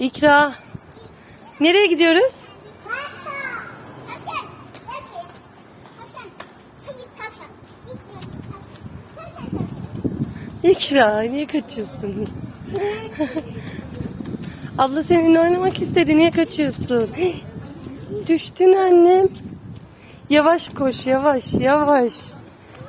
İkra. Nereye gidiyoruz? İkra niye kaçıyorsun? Abla seninle oynamak istedi niye kaçıyorsun? Düştün annem. Yavaş koş yavaş yavaş.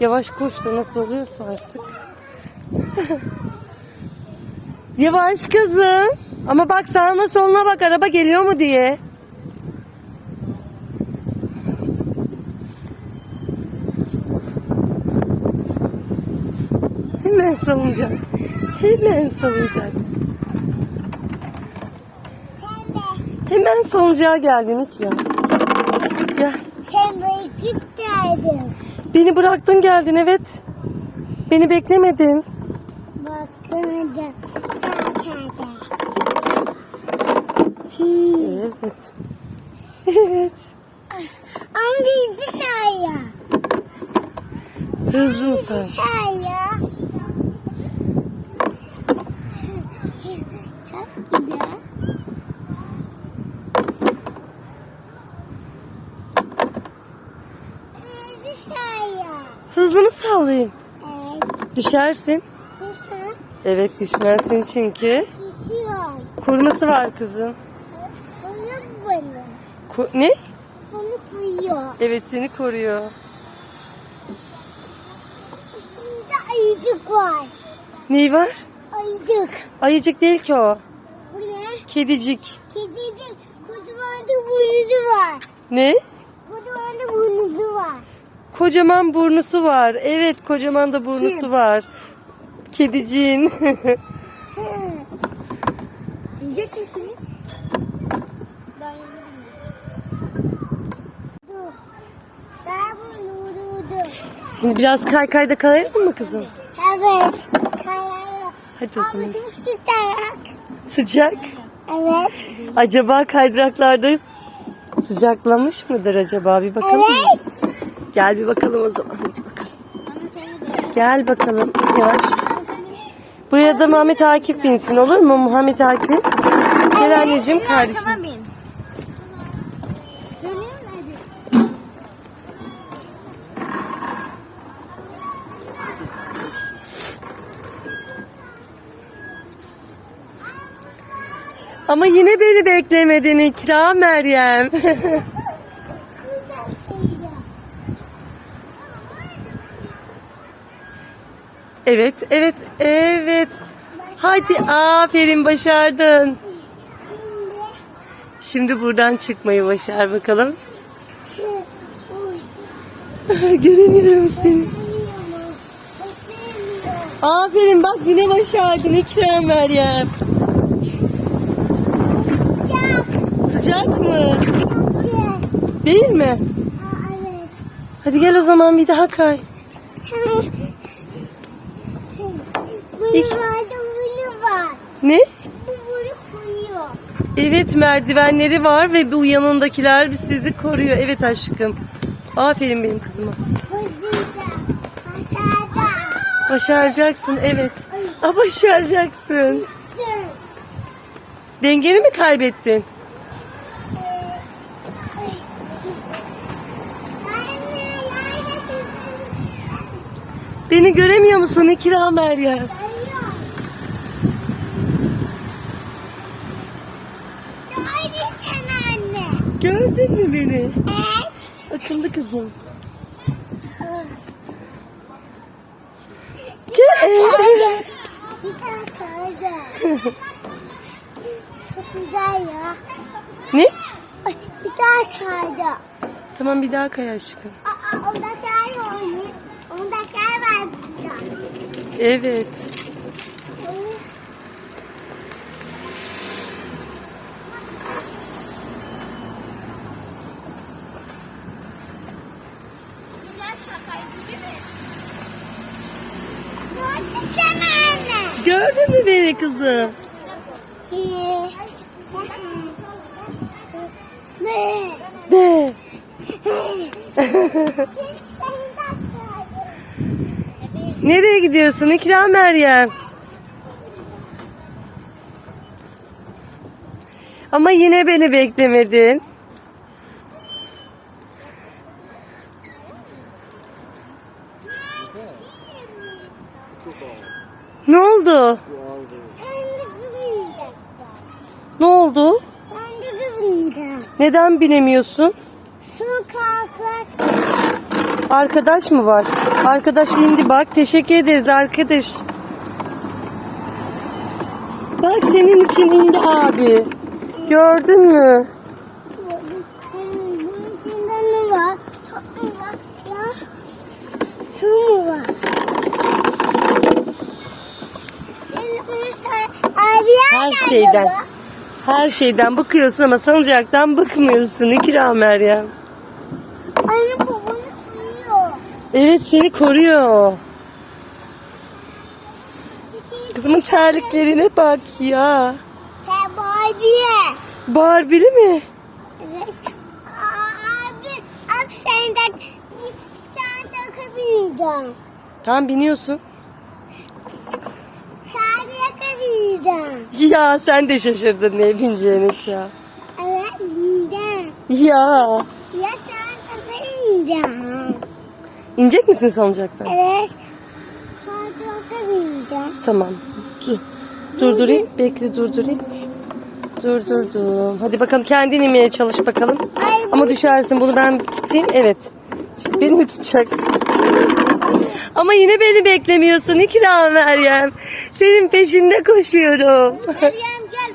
Yavaş koş da nasıl oluyorsa artık. yavaş kızım. Ama bak sağına soluna bak araba geliyor mu diye. Hemen salınacak. Hemen salınacak. Hemen salıncağa geldin İkra. Gel. Sen bırakıp geldin. Beni bıraktın geldin evet. Beni beklemedin. Bakın da zaten. Evet. Evet. Anne bizi saya. Hızlı mı say? Saya. Çok güzel. Bizi saya. Hızlı mı sallayayım? Evet. Düşersin. Sıfır. Evet düşmezsin çünkü. Tutuyor. Koruması var kızım. Bunu. Ko- ne? Bunu koyuyor. Evet seni koruyor. Üstünde ayıcık var. Neyi var? Ayıcık. Ayıcık değil ki o. Bu ne? Kedicik. Kedinin kocaman da burnusu var. Ne? Kocaman da burnusu var. Kocaman burnusu var. Evet kocaman da burnusu Kim? var. Kediciğin. İnecek misin? Şimdi biraz kaykayda kayalım mı kızım? Evet. Kayaya. Hadi o zaman. Ama çok sıcak. Sıcak. Evet. Acaba kaydıraklarda sıcaklamış mıdır acaba? Bir bakalım mı? Evet. Gel bir bakalım o zaman. Hadi bakalım. Gel bakalım. Yavaş. Buraya da Muhammed Akif binsin olur mu? Muhammed Akif. Gel anneciğim kardeşim. Ama yine beni beklemedin İkra Meryem. evet, evet, evet. Hadi aferin başardın. Şimdi buradan çıkmayı başar bakalım. Göremiyorum seni. Aferin bak yine başardın İkra Meryem. Sıcak mı? Değil mi? Hadi gel o zaman bir daha kay. Bunlarda bunu var. Ne? Bu koyuyor. Evet merdivenleri var ve bu yanındakiler sizi koruyor. Evet aşkım. Aferin benim kızıma. Başaracaksın evet. Aa, başaracaksın. Dur. Dengeni mi kaybettin? Beni göremiyor musun İkra Meryem? Geliyor. Neredesin anne? Gördün mü beni? Evet. Akıllı kızım. Kaldı. Çok güzel ya. ne? Bir tane kaldı. Tamam bir daha kay aşkım. Aa, onda kay olmuş. Onda kay var burada. Evet. Gördün mü beni kızım? Ne? De. Nereye gidiyorsun İkram Meryem? Ama yine beni beklemedin. Ne oldu? Sen de binecektin. Ne oldu? Sen de binecektin. Neden binemiyorsun? Su kalkar. Arkadaş mı var? Arkadaş indi bak. Teşekkür ederiz arkadaş. Bak senin için indi abi. Gördün mü? Her şeyden. Her şeyden bıkıyorsun ama salıncaktan bıkmıyorsun İkram Meryem. Evet seni koruyor. Kızımın terliklerine bak ya. Sen Barbie'ye. Barbie'li mi? Evet. Abi, abi sen de sen takabilirsin. Tam biniyorsun. Sen yakabilirsin. Ya sen de şaşırdın ne bineceğini ya. Evet, bildim. Ya. Ya sen takabilirsin. İnecek misin salıncaktan? Evet. Sen takabilirsin. Tamam. Dur. Durdurayım. Bekle durdurayım. Durdurdum. Hadi bakalım kendin inmeye çalış bakalım. Ay, Ama düşersin. Bunu ben tutayım. Evet. Şimdi beni mi tutacaksın? Ama yine beni beklemiyorsun İkram Meryem. Senin peşinde koşuyorum. Meryem gel.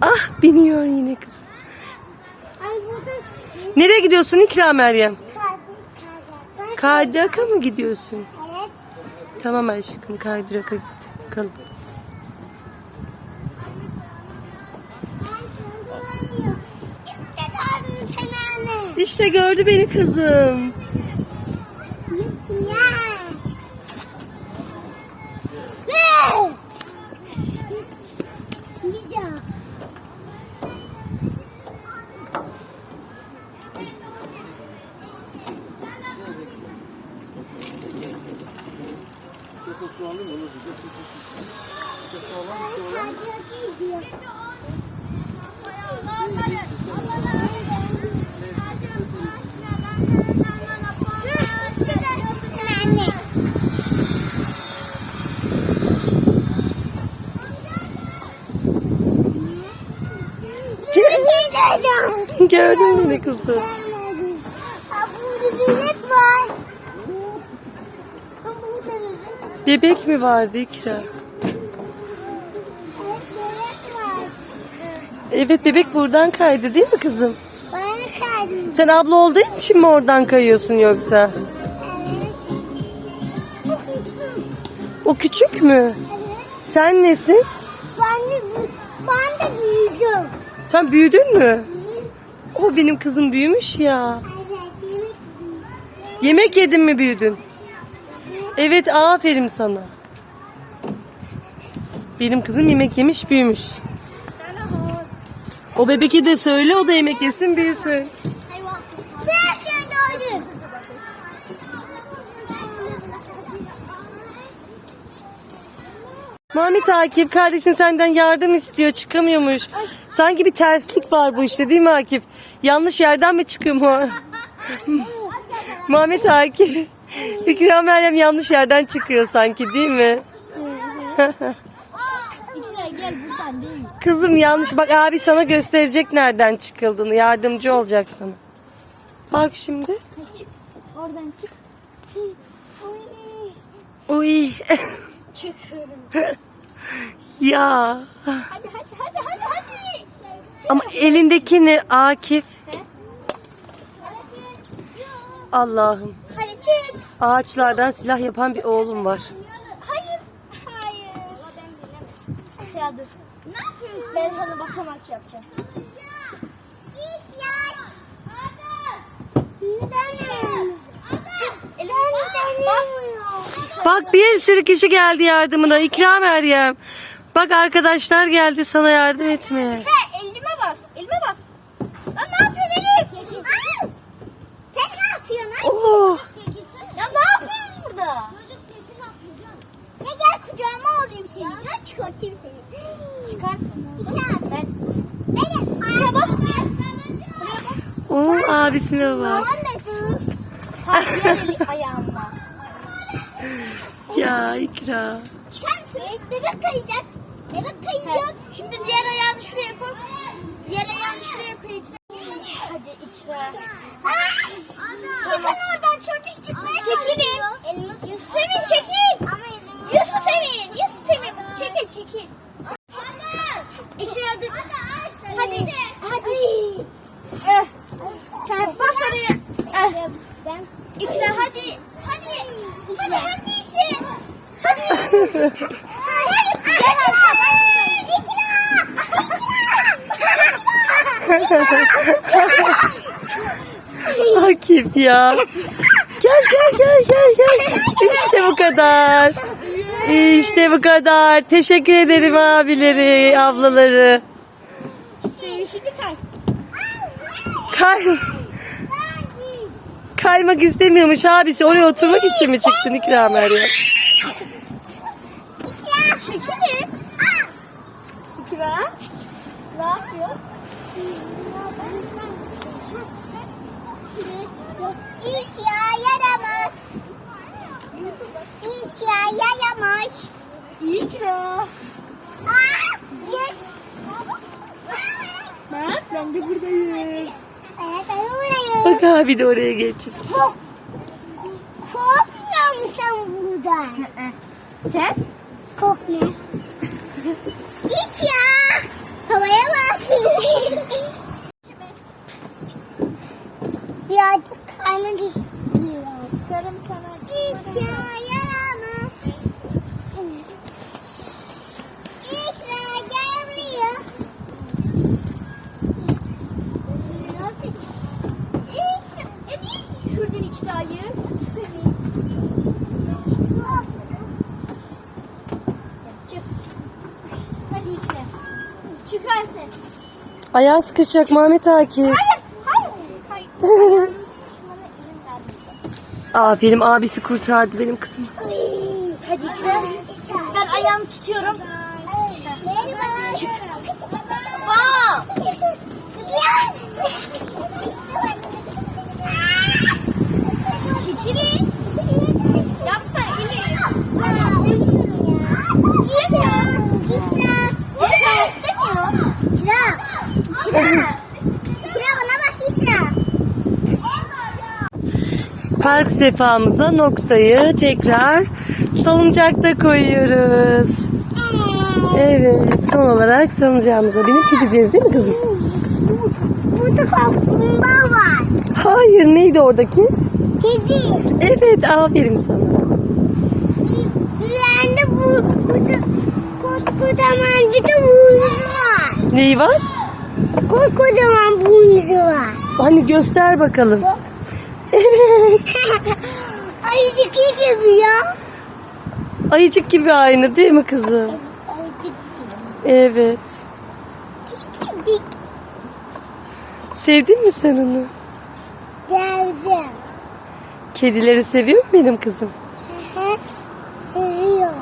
Ah biniyor yine çıkayım. Nereye gidiyorsun İkram Meryem? Kaydırak'a mı gidiyorsun? Evet. Tamam aşkım kaydırak'a git. Bakalım. İşte gördü beni kızım. Gördün beni kızım. Burada bebek var. Bebek. Mi vardı İkram? Evet, bebek buradan kaydı değil mi kızım? Bana kaydım. Sen abla olduğun için mi oradan kayıyorsun yoksa? Evet. O küçük mü? Evet. Sen nesin? Ben de, ben de büyüdüm. Sen büyüdün mü? O benim kızım büyümüş ya. Yemek yedin mi büyüdün? Evet aferin sana. Benim kızım yemek yemiş büyümüş. O bebeki de söyle o da yemek yesin bir söyle. Sen sen doğru. Mami takip kardeşin senden yardım istiyor çıkamıyormuş. Sanki bir terslik var bu işte değil mi Akif? Yanlış yerden mi çıkıyor mu? Mami takip. İkram Meryem yanlış yerden çıkıyor sanki değil mi? Kızım yanlış bak abi sana gösterecek nereden çıkıldığını yardımcı olacak sana. Bak şimdi. Çık. Oradan çık. Uy. Çıkıyorum. ya. Hadi hadi hadi hadi hadi. Ama elindeki ne Akif? Allah'ım. Hadi çık. Ağaçlardan silah yapan bir oğlum var. Hayır. Hayır. Ya dur. Ne yapıyorsun? Ben sana basamak yapacağım. Git yaş. Neden? Elim Bak bir sürü kişi geldi yardımına. İkram Meryem. Bak arkadaşlar geldi sana yardım etmeye. Elime bas. Elime bas. Lan ne yapıyorsun Elif? Sen ne yapıyorsun? Oo. Oh. Ya ne yapıyoruz burada? Çocuk kesin atlayacak. Ya gel kucağıma alayım seni. Ya çıkartayım seni. Çıkar. İçine at. Ben. Benim. Buraya bas buraya. Bas. Onun abisine bak. Devam et. Ayağını. Ya ikra. Çıkar mısın? Bebek kayacak. Bebek kayacak. Şimdi diğer ayağını şuraya koy. Diğer ayağını şuraya koy. Hadi ikra. Çıkın oradan çocuk çıkmaya Çekilin. Yusuf Emin çekil. Yusuf Emin. Yusuf Emin. Çekil çekil. İkra dur. Hadi. Hadi. Eh. Sen bas oraya. Eh. İkra hadi. Hadi. Hadi hangisi? Hadi. Hayır. Gerçekten. Akif ya. Gel gel gel gel gel. İşte bu kadar. İşte bu kadar. Teşekkür ederim abileri, ablaları. Kay. Kay kaymak istemiyormuş abisi. Oraya oturmak için mi çıktın İkram Çekilin. İkra. Ne yapıyor? İlk ya yaramaz. İlk ya yaramaz. İkra. Bak ben de buradayım. Evet ben buradayım. Bak abi de oraya geçmiş. Kork- Korkmuyor musun buradan? Sen? Korkmuyor. Hiç ya. Havaya bak. Birazcık karnı istiyor. Sarım sana. Hiç ya yaramaz. Hiç ya gel buraya. Şuradan ikrayı. Hadi ikra. Çıkarsın. Ayağın sıkışacak Mehmet Akif. Hayır, hayır, hayır. Vermedi. Aferin abisi kurtardı benim kızımı. Hadi. Ben ayağımı tutuyorum. Çık. Wow. Çekilin. Yapma Elif. İkra. İkra. İkra istemiyor. İkra. İkra. İkra bana bak İkra. Park sefamıza noktayı tekrar salıncakta koyuyoruz. Evet son olarak salıncağımıza binip gideceğiz değil mi kızım? Burada kaplumbağa var. Hayır neydi oradaki? Kedi. Evet aferin sana. Ben de bu burada kocaman bir de burnuzu var. Neyi var? Kocaman burnuzu var. Hani göster bakalım. Bak. Ayıcık gibi ya. Ayıcık gibi aynı değil mi kızım? Ayıcık gibi. Evet. Ayıcık Sevdin mi sen onu? geldim. Kedileri seviyor mu benim kızım? Seviyor.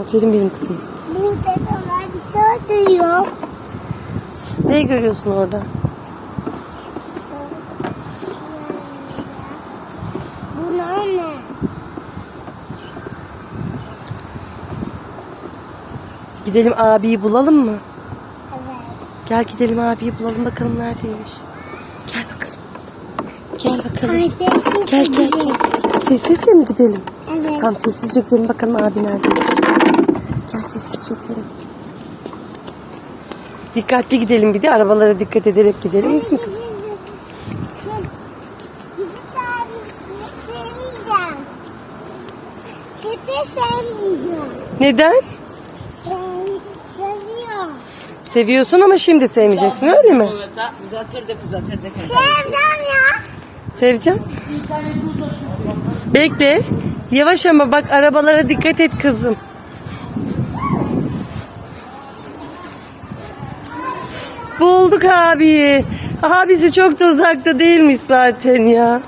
Aferin benim kızım. Burada da bir şey duyuyor. Ne görüyorsun orada? Bunlar ne? Gidelim abiyi bulalım mı? Evet. Gel gidelim abiyi bulalım bakalım neredeymiş. Gel bakalım. Gel bakalım. Ay sessiz Gel gel. Sessizce mi gidelim? Evet. Tamam sessizce gidelim bakalım abi neredeymiş. Gel sessizce gidelim. Dikkatli gidelim bir de arabalara dikkat ederek gidelim değil mi kızım? Neden? Ben seviyorum. Seviyorsun ama şimdi sevmeyeceksin öyle mi? Sevmem ya. Seveceksin. Bekle. Yavaş ama bak arabalara dikkat et kızım. Bulduk abi. Abisi çok da uzakta değilmiş zaten. Ya.